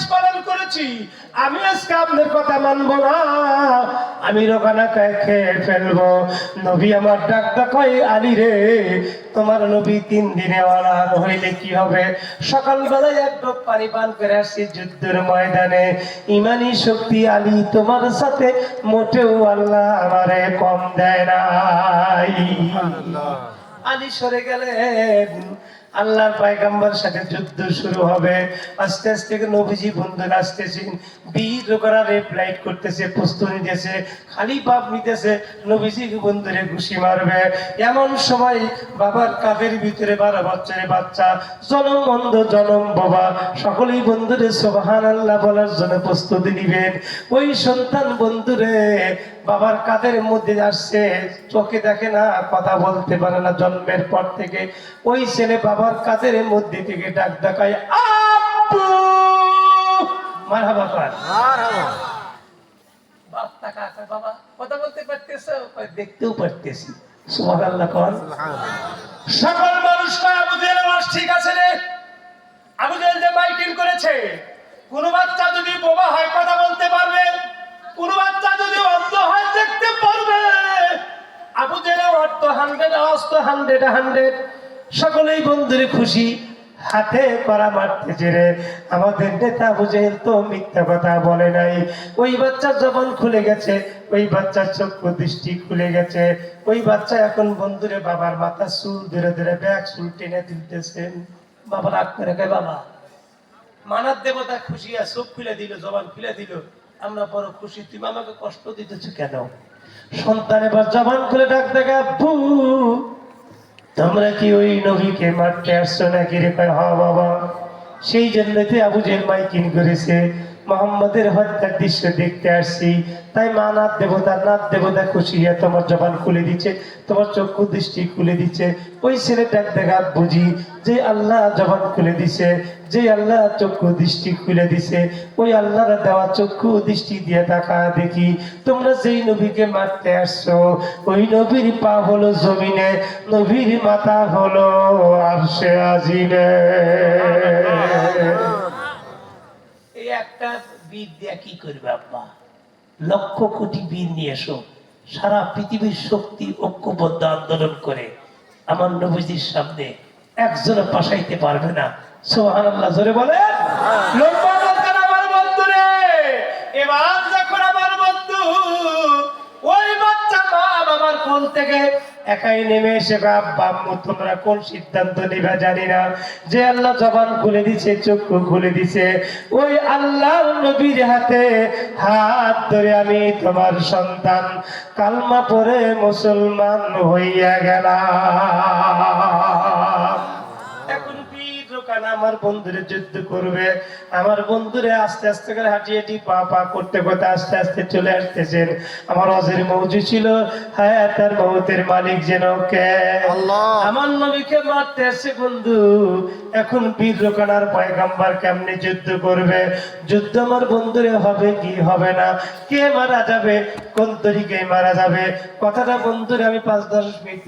আদেশ পালন করেছি। আমি আজকে আপনার কথা মানবো না। আমি রোগানা খায় ফেলব। নবী আমার ডাক ডাকাই আলী রে তোমার নবী তিন দিনে অনার হইলে কি হবে? সকালবেলায় এক ডোব পানি পান করে আসছি যুদ্ধের ময়দানে। ইমানি শক্তি আলী তোমার সাথে মোটেও আল্লাহ আমারে কম দেয় নাই। আলী সরে গেলেন। আল্লাহর পায়গাম্বার সাথে যুদ্ধ শুরু হবে। আস্তে আস্তে নবীজি বন্ধুরা আসতেছেন লোকেরা রেপ্লাইট করতেছে, প্রস্তুতি নিতেছে, খালি পাপ নিতেছে। নবীজি বন্ধুরে ঘুষি মারবে। এমন সময় বাবার কাদের ভিতরে বারো বছরের বাচ্চা, জনম অন্ধ, জনম বাবা। সকলেই বন্ধুরে সোবাহান আল্লাহ বলার জন্য প্রস্তুতি নিবেন। ওই সন্তান বন্ধুরে বাবার কাদের মধ্যে আসছে। চোখে দেখে না, কথা বলতে পারে না। জন্মের পর থেকে ওই ছেলে বাবার কাদের মধ্যে থেকে ডাক ডাকায় বাপ টাকা বাবা কথা বলতে পারতেছো? দেখতেও পারতেছি। সুবহানাল্লাহ কর। সকল মানুষ আবু জেহেল ঠিক আছে রে? আবু জেহেল যে মাইকিং করেছে কোন বাচ্চা যদি বোবা হয় কথা বলতে পারবে। কোন বাচ্চা যদি অন্ধ হয় দেখতে পারবে। আবু জেহেল অর্থ হান্ড্রেড অস্ত হান্ড্রেড হান্ড্রেড সকলেই বন্ধুরে খুশি, হাতে করা মারতেছে রে আমাদের নেতা জেহেল তো মিথ্যা কথা বলে নাই। ওই বাচ্চার জবান খুলে গেছে, ওই বাচ্চার চক্ষু দৃষ্টি খুলে গেছে। ওই বাচ্চা এখন বন্ধুরে বাবার মাথা চুল ধরে ধরে ব্যাগ, চুল টেনে দিতেছেন বাবা রাগ করে কয় বাবা? মানার দেবতা খুশি আর চোখ খুলে দিল, জবান খুলে দিল। আমরা বড় খুশি, তুমি আমাকে কষ্ট দিতেছ কেন? সন্তান এবার জবান খুলে ডাক দেখা তোমরা কি ওই নবীকে মারতে আসছো নাকি রে? হা হ বাবা। সেই জন্যতে আবু জেল মাইকিং করেছে। মোহাম্মদের হত্যার দৃশ্য দেখতে আসছি। তাই মা নাথ দেবতা নাথ দেবতা খুশি হয়ে তোমার জবান খুলে দিচ্ছে, তোমার চক্ষু দৃষ্টি খুলে দিচ্ছে। ওই ছেলেটার দেখা বুঝি যে আল্লাহ জবান খুলে দিছে, যে আল্লাহ চক্ষু দৃষ্টি খুলে দিছে। ওই আল্লাহর দেওয়া চক্ষু দৃষ্টি দিয়ে তাকা দেখি, তোমরা যেই নবীকে মারতে আসছো, ওই নবীর পা হলো জমিনে, নবীর মাথা হলো আরশে আজিমে। একটা বীর দিয়ে কি করবে আব্বা? লক্ষ কোটি বীর নিয়ে এসো। সারা পৃথিবীর শক্তি ঐক্যবদ্ধ আন্দোলন করে আমার নবীজির সামনে একজনে পাশাইতে পারবে না। সোহান আল্লাহ জোরে বলে আমার বন্ধু রে এবার যখন আমার বন্ধু ওই বাচ্চা মা বাবার কোল থেকে একাই নেমে এসে বাপ বাপ তোমরা কোন সিদ্ধান্ত নিবা জানি না। যে আল্লাহ জবান খুলে দিছে চক্ষু খুলে দিছে, ওই আল্লাহ নবীর হাতে হাত ধরে আমি তোমার সন্তান কালমা পরে মুসলমান হইয়া গেলাম। লোকান আমার বন্ধুরে যুদ্ধ করবে। আমার বন্ধুরে আস্তে আস্তে করে হাঁটি হাঁটি পা পা করতে করতে আস্তে আস্তে চলে আসতেছেন। আমার অজের মৌজু ছিল হ্যাঁ তার মৌতের মালিক যেন কে? আমার নবীকে মারতে আসছে বন্ধু। এখন বীর লোকানার পয়গাম্বার কেমনে যুদ্ধ করবে? যুদ্ধ আমার বন্ধুরে হবে কি হবে না? কে মারা যাবে? কোন তরিকে মারা যাবে? কথাটা বন্ধুরে আমি পাঁচ দশ মিনিট